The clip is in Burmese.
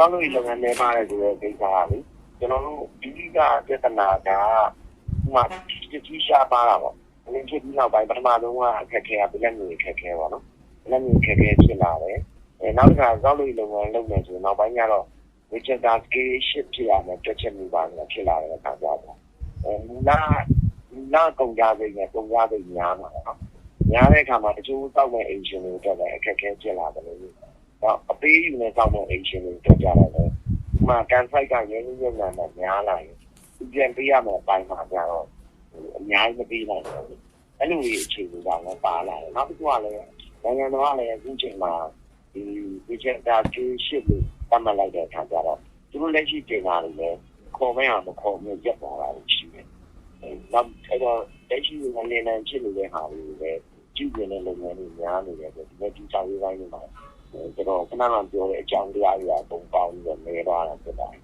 စောင့်လို့လုပ်ငန်းနေပါတယ်ဆိုတဲ့ကိစ္စကလေကျွန်တော်တို့ဒီကပြဿနာကဒီမှာကြီးရှားပါတာပေါ့အရင်ဖြစ်ပြီးနောက်ပိုင်းပထမဆုံးကအခက်အခဲကပြလက်မျိုးအခက်အခဲပေါ့နော်ပြလက်မျိုးအခက်အခဲဖြစ်လာတယ်အဲနောက်တစ်ခါစောင့်လို့လုပ်ငန်းလုပ်နေဆိုနောက်ပိုင်းကျတော့ Wichita scale shift ဖြစ်ရမယ်တွက်ချက်မှုပါနေဖြစ်လာတဲ့အခါကျတော့အဲနာနာကုန်ကြစိတ်နဲ့ကုန်ကြစိတ်များမှာနော်များတဲ့အခါမှာတချို့တောက်တဲ့အိမ်ရှင်တွေအတွက်လည်းအခက်အခဲဖြစ်လာတယ် လို့တော့အပေးယူနေတောက်တဲ့အိမ်ရှင်တွေအတွက်ကြတော့လေဒီမှာကန်ဖိုက်ကရင်းနှီးမြှုပ်နှံမှုများလာရင်ဒီပြန်ပေးရမယ့်အပိုင်းမှာကျတော့အများကြီးမပေးနိုင်ဘူးအဲ့လိုကြီးအခြေအနေကလည်းပါလာတယ်နောက်တစ်ခုကလည်းနိုင်ငံတော်ကလည်းအခုချိန်မှာဒီ Wichita scale shift လို့တတ်မှတ်လိုက်တဲ့အခါကျတော့သူတို့လက်ရှိတင်တာတွေလည်းခေါ်မရမခေါ်မရက်သွားတာရှိတယ်။အဲနောက်အဲ့တော့လက်ရှိအနေနဲ့ဖြစ်နေတဲ့ဟာတွေလည်းကြည့်နေတဲ့လုပ်ငန်းတွေများနေတယ်ဆိုဒီမဲ့ဒီစာရေးပိုင်းတွေမှာ ကျွန်တော်ခဏခဏပြောတဲ့အကြောင်းတရားတွေကပုံပေါင်းပြီးတော့နေသွားတာဖြစ်ပါတယ်